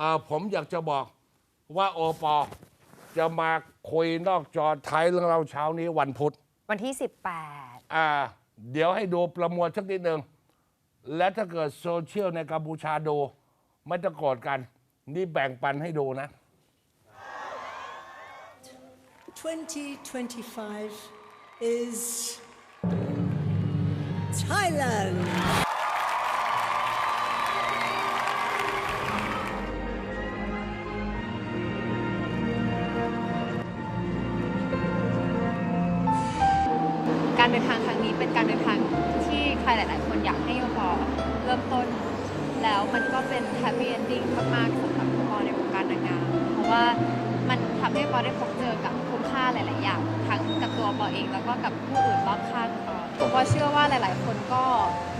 อ่าผมอยากจะบอกว่าโอปอจะมาคุยนอกจอไทยเรื่องเราเช้านี้วันพุธวันที่ 18 อ่า เดี๋ยวให้ดูประมวลสักนิดหนึ่งและถ้าเกิดโซเชียลในกัมพูชาดูไม่ต้องโกรธกัน นี่แบ่งปันให้ดูนะ 2025 is Thailand. ลาย ๆ คนอยากให้โอปอเริ่มต้น แล้วมันก็เป็นแฮปปี้เอนดิ้งมากๆสำหรับโอปอในวงการนางงามเพราะว่ามันทำให้ปอได้พบเจอกับคุณค่าหลาย ๆ อย่าง ทั้งกับตัวปอเองแล้วก็กับผู้อื่นรอบข้างปอปอเชื่อว่าหลาย ๆ คนก็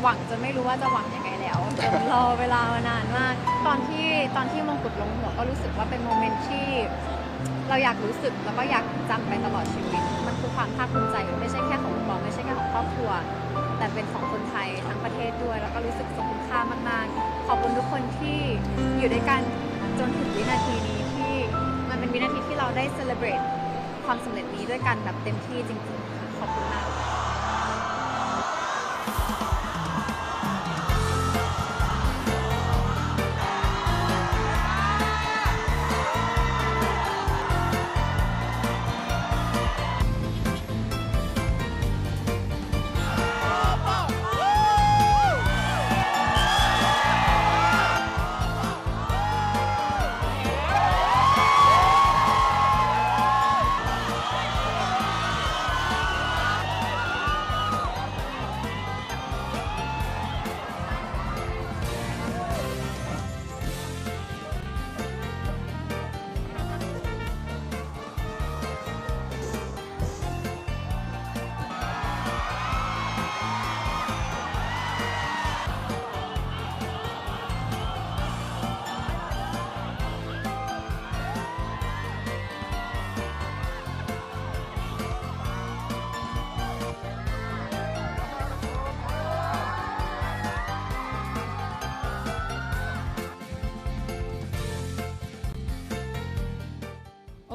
หวังจนไม่รู้ว่าจะหวังยังไงแล้วจนรอเวลามานานมาก ตอนที่ตอนที่มงกุฎลงหัวก็รู้สึกว่าเป็นโมเมนต์ที่ เราอยากรู้สึกแล้วก็อยากจำไปตลอดชีวิต มันคือความภาคภูมิใจไม่ใช่แค่ของคุณบอลไม่ใช่แค่ของครอบครัว แต่เป็นของคนไทยทั้งประเทศด้วย แล้วก็รู้สึกทรงคุณค่ามากๆ ขอบคุณทุกคนที่อยู่ด้วยกันจนถึงวินาทีนี้ที่มันเป็นวินาทีที่เราได้เซเลบรตความสำเร็จนี้ด้วยกันแบบเต็มที่จริงๆค่ะขอบคุณมาก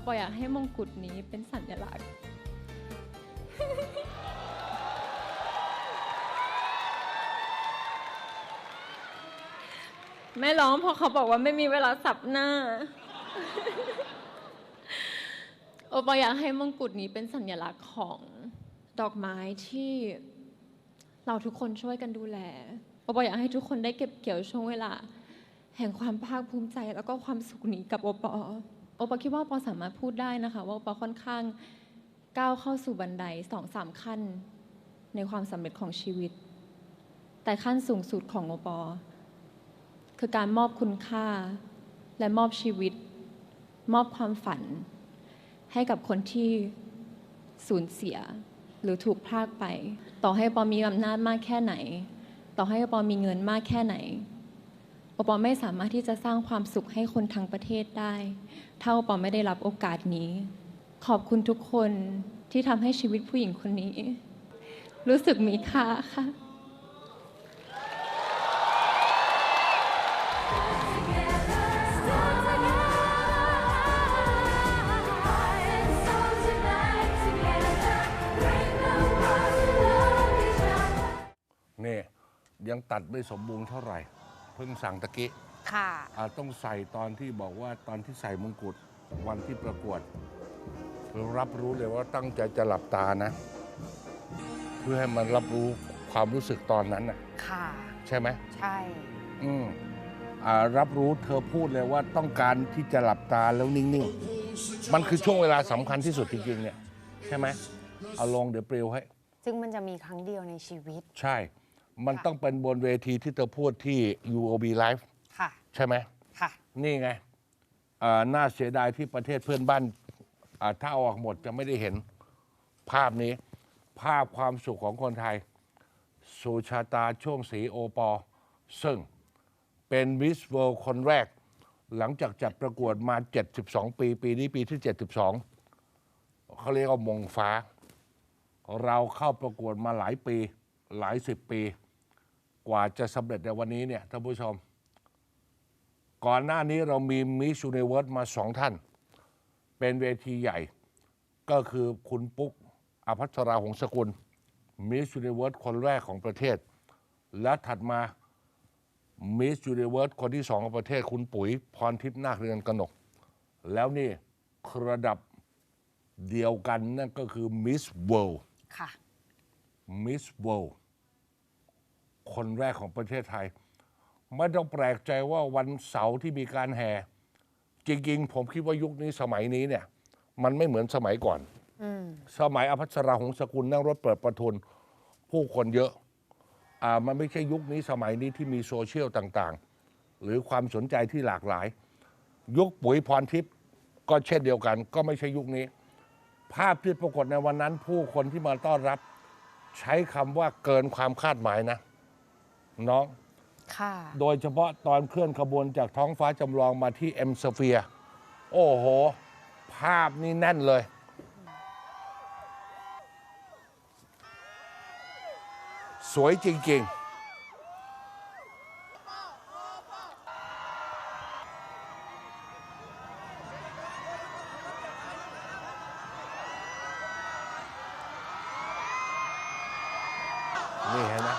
อปอยากให้มงกุฎนี้เป็นสัญลักษณ์ไม่ร้องเพราะเขาบอกว่าไม่มีเวลาสับหน้า โอปออยากให้มงกุฎนี้เป็นสัญลักษณ์ของดอกไม้ที่เราทุกคนช่วยกันดูแลโอปออยากให้ทุกคนได้เก็บเกี่ยวช่วงเวลา แห่งความภาคภูมิใจแล้วก็ความสุขนี้กับโอปอ โอปอคิดว่าโอปอสามารถพูดได้นะคะ ว่าโอปอค่อนข้างก้าวเข้าสู่บันไดสองสามขั้น ในความสำเร็จของชีวิต แต่ขั้นสูงสุดของโอปอ คือการมอบคุณค่า และมอบชีวิต มอบความฝัน ให้กับคนที่สูญเสียหรือถูกพรากไป ต่อให้ปอมีอำนาจมากแค่ไหน ต่อให้ปอมีเงินมากแค่ไหน อปอไม่สามารถที่จะสร้างความสุขให้คนทั้งประเทศได้ ถ้าอปอไม่ได้รับโอกาสนี้ ขอบคุณทุกคนที่ทำให้ชีวิตผู้หญิงคนนี้ รู้สึกมีค่าค่ะนี่ยังตัดไม่สมบูรณ์เท่าไหร่ พิ่งสั่งตะกี้ค่ะ อ่าต้องใส่ตอนที่บอกว่าตอนที่ใส่มงกุฎวันที่ประกวด รับรู้เลยว่าตั้งใจจะหลับตานะ เพื่อให้มันรับรู้ความรู้สึกตอนนั้นน่ะ ค่ะ ใช่ไหม ใช่ อืมอ่ารับรู้เธอพูดเลยว่าต้องการที่จะหลับตาแล้วนิ่งๆ มันคือช่วงเวลาสำคัญที่สุดจริงๆเนี่ย ใช่ไหมเอาลงเดี๋ยวปลิวให้ ซึ่งมันจะมีครั้งเดียวในชีวิต ใช่ มันต้องเป็นบนเวทีที่เธอพูดที่ UOB Live ค่ะ ใช่ไหม ค่ะ นี่ไงอ่าน่าเสียดายที่ประเทศเพื่อนบ้านอ่าถ้าเอาออกหมดจะไม่ได้เห็นภาพนี้ ภาพความสุขของคนไทย สุชาตาช่วงสีโอปอ ซึ่งเป็นมิสเวิลด์คนแรก หลังจากจัดประกวดมา 72 ปี ปีนี้ปีที่ 72 เขาเรียกว่ามงฟ้า เราเข้าประกวดมาหลายปีหลายสิบปี กว่าจะสำเร็จในวันนี้เนี่ยท่านผู้ชม ก่อนหน้านี้เรามีมิส s u น i เวิร์สมาสองท่าน เป็นเวทีใหญ่ ก็คือคุณปุ๊กอภัสราหงสกุลมิส s u น i เวิร์สคนแรกของประเทศ และถัดมามิส s u น i เวิร์สคนที่สองของประเทศคุณปุ๋ยพรทิพย์นาคเรือนกนก แล้วนี่ระดับเดียวกันนั่นก็คือมิสเวิลด์ค่ะมิสเวิลด์ คนแรกของประเทศไทย ไม่ต้องแปลกใจว่าวันเสาร์ที่มีการแห่ จริงๆ ผมคิดว่ายุคนี้สมัยนี้เนี่ย มันไม่เหมือนสมัยก่อนสมัยอภัสราหงสกุลนั่งรถเปิดประทุน ผู้คนเยอะอ่ามันไม่ใช่ยุคนี้สมัยนี้ที่มีโซเชียลต่างๆ หรือความสนใจที่หลากหลาย ยุคปุ๋ยพรทิพย์ก็เช่นเดียวกัน ก็ไม่ใช่ยุคนี้ ภาพที่ปรากฏในวันนั้น ผู้คนที่มาต้อนรับ ใช้คำว่าเกินความคาดหมายนะ น้อง ค่ะ โดยเฉพาะตอนเคลื่อนขบวนจากท้องฟ้าจำลองมาที่เอ็มสเฟียโอ้โห ภาพนี่แน่นเลย สวยจริง ๆ นี่เห็นไหม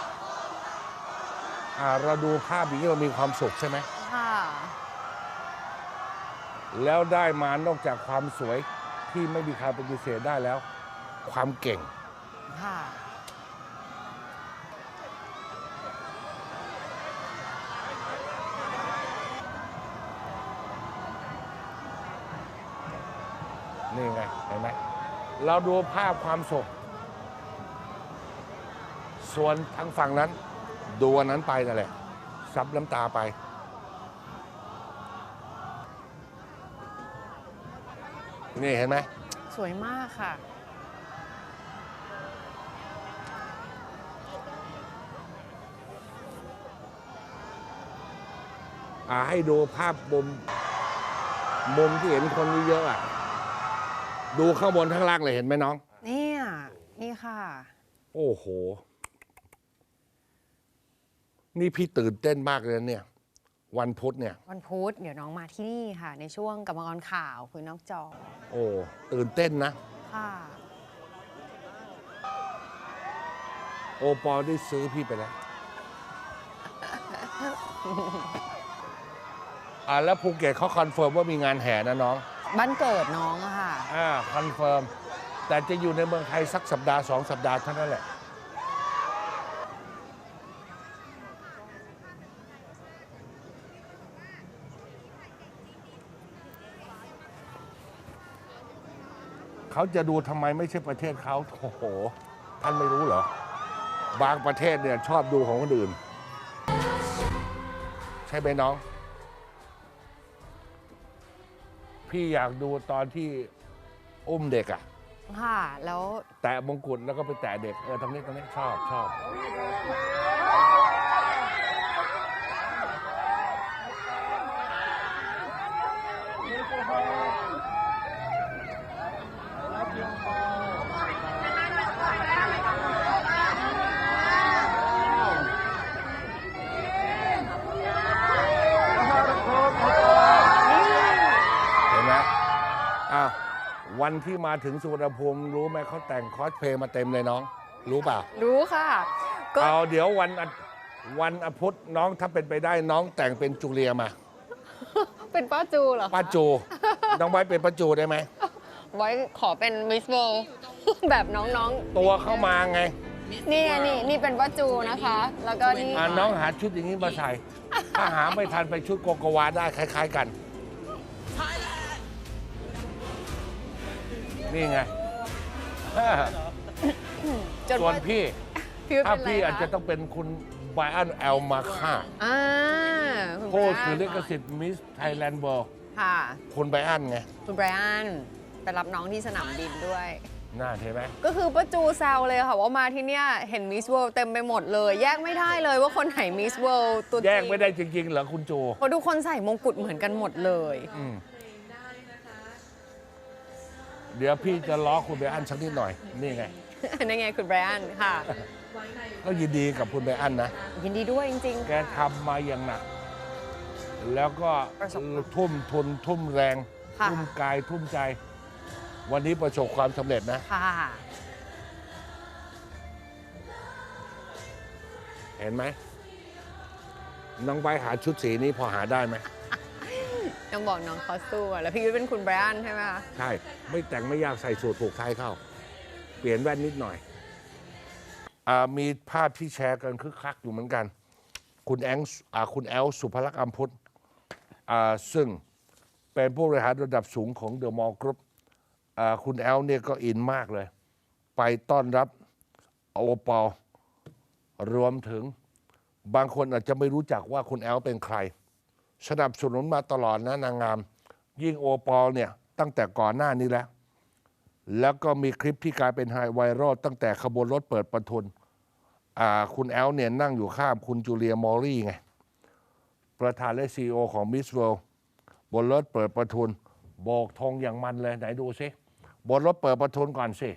อ่าเราดูภาพอย่างนี้เรามีความสุขใช่ไหม ค่ะ แล้วได้มานอกจากความสวยที่ไม่มีใครปฏิเสธได้แล้ว ความเก่ง ค่ะ นี่ไง เห็นไหมเราดูภาพความสุข ส่วนทางฝั่งนั้น ดูอันนั้นไปนั่นแหละซับน้ำตาไป นี่เห็นไหมสวยมากค่ะ อ่าให้ดูภาพมุม มุมที่เห็นคนเยอะๆอะ ดูข้างบนข้างล่างเลยเห็นไหมน้อง เนี่ย นี่ค่ะ โอ้โห นี่พี่ตื่นเต้นมากเลยนะเนี่ย วันพุธเนี่ย วันพุธเดี๋ยวน้องมาที่นี่ค่ะ ในช่วงกรรมกรข่าวคุยนอกจอโอ้ตื่นเต้นนะ ค่ะ โอปอลได้ซื้อพี่ไปแล้วอ่าแล้วภูเก็ตเขาคอนเฟิร์มว่ามีงานแห่นะน้องบ้านเกิดน้องอะค่ะ อ่าคอนเฟิร์มแต่จะอยู่ในเมืองไทยสักสัปดาห์สองสัปดาห์เท่านั้นแหละ เขาจะดูทำไมไม่ใช่ประเทศเขาโอ้โห ท่านไม่รู้เหรอ บางประเทศเนี่ยชอบดูของคนอื่น ใช่ไหมน้อง พี่อยากดูตอนที่อุ้มเด็กอะค่ะ แล้วแตะมงกุฎแล้วก็ไปแตะเด็ก เออตรงนี้ตรงนี้ชอบชอบเห็นไหมอ้าว วันที่มาถึงสุวรรณภูมิรู้ไหมเขาแต่งคอสเพลย์มาเต็มเลยน้อง รู้เปล่ารู้ค่ะ ก็เอาเดี๋ยววันอาวันอพุธน้องถ้าเป็นไปได้น้องแต่งเป็นจูเลียมาเป็นป้าจูเหรอคะป้าจู น้องไว้เป็นป้าจูได้ไหมไว้ขอเป็นมิสเวลแบบน้องตัวเข้ามาไงๆ นี่ไงนี่นี่เป็นป้าจูนะคะ แล้วก็นี่อ่าน้องหาชุดอย่างนี้มาใส่ ถ้าหาไม่ทันไปชุดโกโกวาได้คล้าย ๆ กัน นี่ไงจนส่วนว่าพี่ พี่ว่าถ้าเป็นไรพี่อาจจะคต้องเป็นคุณไบรอันแอลมาค่าอ่าคุณผู้ไบรถืออันลิขสิทธิ์มิสไทยแลนด์เวิลด์ค่ะ คุณไบรอันไง คุณไบรอันไปรับน้องที่สนามบินด้วยน่าเห็นไหมก็คือป้าจูแซวเลยค่ะ ว่ามาที่เนี่ยเห็นมิสเวิลด์เต็มไปหมดเลย แยกไม่ได้เลยว่าคนไหนมิสเวิลด์ตัวจริงแยกไม่ได้จริงๆเหรอคุณจูเพราะทุกคนใส่มงกุฎเหมือนกันหมดเลยอืม เดี๋ยวพี่จะล้อคุณไบรอันสักนิดหน่อย นี่ไง นั่นไงคุณไบรอันค่ะ ก็ยินดีกับคุณไบรอันนะ ยินดีด้วยจริงแกทำมาอย่างหนัก แล้วก็ประสบความทุ่มทุนทุ่มแรง ค่ะ ทุ่มกายทุ่มใจ วันนี้ประสบความสำเร็จนะ ค่ะ เห็นไหม น้องใบร์ทหาชุดสีนี้พอหาได้ไหม ยังบอกน้องคอสตูมอะแล้วพี่ยุ้ยเป็นคุณไบรอันใช่ไหมคะใช่ ไม่แต่งไม่ยากใส่สูตรผูกไทยเข้า เปลี่ยนแว่นนิดหน่อยอามีภาพที่แชร์กันคึกคักอยู่เหมือนกัน คุณแองอาคุณแอลสุภลักษณ์อัมพุทธซึ่งเป็นผู้บริหารระดับสูงของเดอะมอลล์กรุ๊ปคุณแอลเนี่ยก็อินมากเลย ไปต้อนรับโอปอลรวมถึงบางคนอาจจะไม่รู้จักว่าคุณแอลเป็นใคร สนับสนุนมาตลอดนะนางงาม ยิ่งโอปอลเนี่ยตั้งแต่ก่อนหน้านี้แล้ว แล้วก็มีคลิปที่กลายเป็นไฮไวรัลตั้งแต่ขบวนรถเปิดประทุนคุณแอลเนี่ยนั่งอยู่ข้ามคุณจูเลียมอรี่ไง ประธานและซีอของมิสเวลบนรถเปิดประทุนโบกธงอย่างมันเลยไหนดูซิบนรถเปิดประทุนก่อนสิ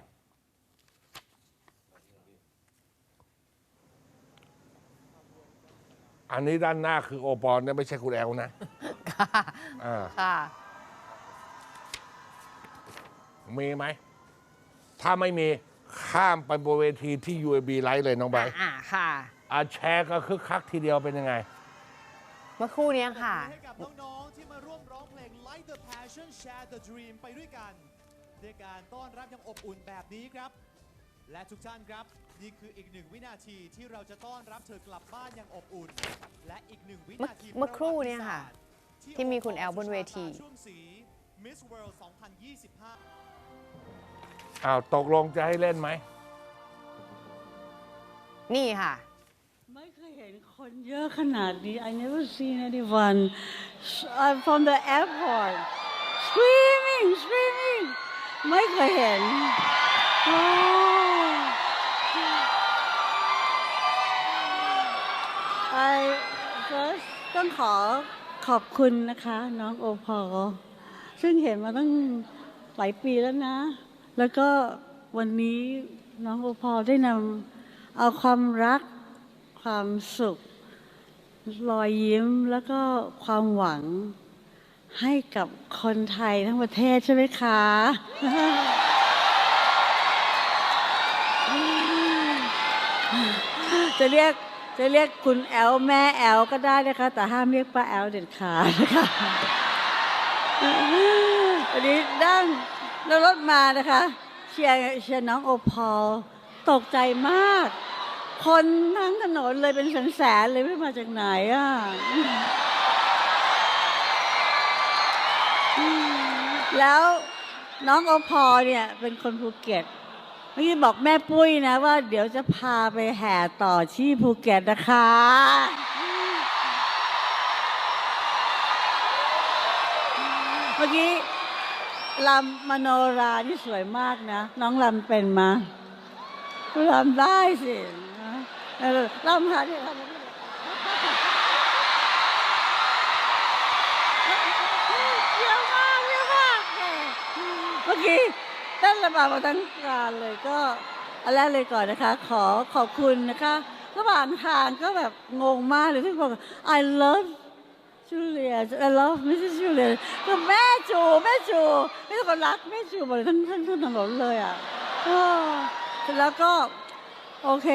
อันนี้ด้านหน้าคือโอปอลเนี่ยไม่ใช่คุณแอลนะค่ะอ่าค่ะ มีไหม ถ้าไม่มีข้ามไปบนเวทีที่ UAB ไลฟ์เลยน้องใบร์ทอ่าค่ะ อาแชร์ก็คึกคักทีเดียวเป็นยังไง เมื่อครู่เนี้ยค่ะ ให้กับน้องๆที่มาร่วมร้องเพลง Light the Passion Share the Dream ไปด้วยกันด้วยการต้อนรับอย่างอบอุ่นแบบนี้ครับ และทุกท่านครับ นี่คืออีกหนึ่งวินาทีที่เราจะต้อนรับเธอกลับบ้านอย่างอบอุ่น และอีกหนึ่งวินาทีเมื่อครู่เนี่ยค่ะประวัติศาสตร์ที่มีคุณแอลบนเวที ช่วงสี Miss World 2025อ้าวตกลงจะให้เล่นไหม นี่ค่ะ ไม่เคยเห็นคนเยอะขนาดนี้ I never seen anyone uh, from the airport screaming screaming ไม่เคยเห็น I first ต้องขอขอบคุณนะคะ น้องโอพอลซึ่งเห็นมาตั้งหลายปีแล้วนะ แล้วก็วันนี้น้องโอพอลได้นำเอาความรักความสุข รอยยิ้มแล้วก็ความหวังให้กับคนไทยทั้งประเทศใช่ไหมคะ จะเรียก จะเรียกคุณแอลแม่แอลก็ได้นะคะ แต่ห้ามเรียกป้าแอลเด็ดขาดนะคะวันนี้นั่งแล้วรถมานะคะเชียร์เชียร์น้องโอพอลตกใจมาก คนทั้งถนนเลยเป็นแสนๆเลยไม่มาจากไหนอะแล้วน้องโอพอลเนี่ยเป็นคนภูเก็ต เมื่อกี้บอกแม่ปุ้ยนะว่าเดี๋ยวจะพาไปแห่ต่อที่ภูเก็ตนะคะ เมื่อกี้ลำมโนรานี่สวยมากนะ น้องลำเป็นมาลำได้สินลำค่ะที่ลำเยี่ยมมากเยี่ยมมากเมื่อกี้ เต้นระบาดมาทั้งการเลยก็อันแรกเลยก่อนนะคะ ขอขอบคุณนะคะ ระหว่างทางก็แบบงงมากเลยที่บอก I love จูเลีย I love Mrs. Julia คือแม่จูแม่จูไม่ต้องคนรักแม่จูหมดเลยทั้งทั้งทั้งถนนเลยอะแล้วก็โอเค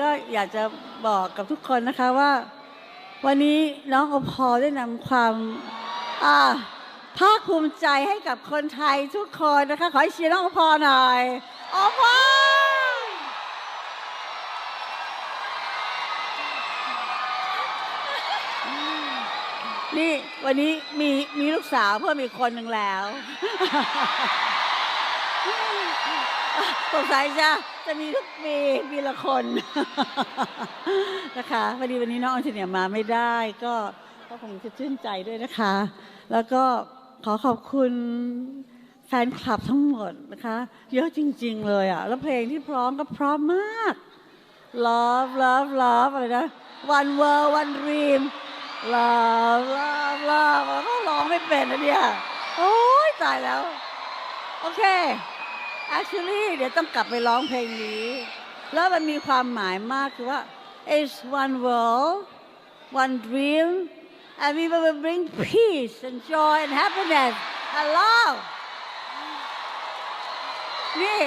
ก็อยากจะบอกกับทุกคนนะคะว่า วันนี้น้องอพอได้นำความอ่า ภาคภูมิใจให้กับคนไทยทุกคนนะคะ ขอให้เชียร์น้องอพอหน่อยอพอนี่วันนี้มีมีลูกสาวเพิ่มอีกคนหนึ่งแล้วสงสัยจะจะมีทุกปีปีละคนนะคะพอดีวันนี้น้องออนเนียมาไม่ได้ ก็ก็คงจะชื่นใจด้วยนะคะ แล้วก็ ขอขอบคุณแฟนคลับทั้งหมดนะคะ เยอะจริง ๆ เลยอะ แล้วเพลงที่พร้อมก็พร้อมมาก love love love อะไรนะ one world one dream love love love แล้วก็ร้องไม่เป็นนะเนี่ย โอ้ยตายแล้ว โอเค actually เดี๋ยวต้องกลับไปร้องเพลงนี้ แล้วมันมีความหมายมากคือว่า it's one world one dream and we will bring peace and joy and happiness and love นี่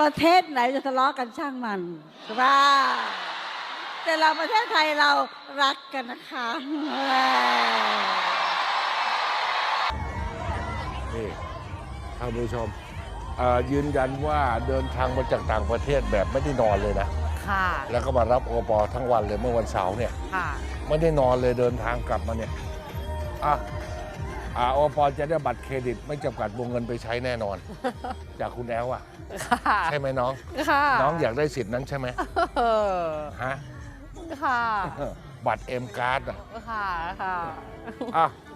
ประเทศไหนจะทะเลาะกันช่างมันใช่ปะแต่เราประเทศไทยเรารักกันนะคะนี่ท่านผู้ชมเอ่อยืนยันว่าเดินทางมาจากต่างประเทศแบบไม่ได้นอนเลยนะ ค่ะ แล้วก็มารับโอปอทั้งวันเลยเมื่อวันเสาร์เนี่ย ค่ะ ไม่ได้นอนเลยเดินทางกลับมาเนี่ยอะอ่าโอปอจะได้บัตรเครดิตไม่จำกัดวงเงินไปใช้แน่นอน จากคุณแอลอะ ค่ะใช่ไหมน้อง ค่ะน้องอยากได้สิทธิ์นั้นใช่ไหมเออฮะค่ะ บัตรเอ็มการ์ดอะค่ะค่ะอะ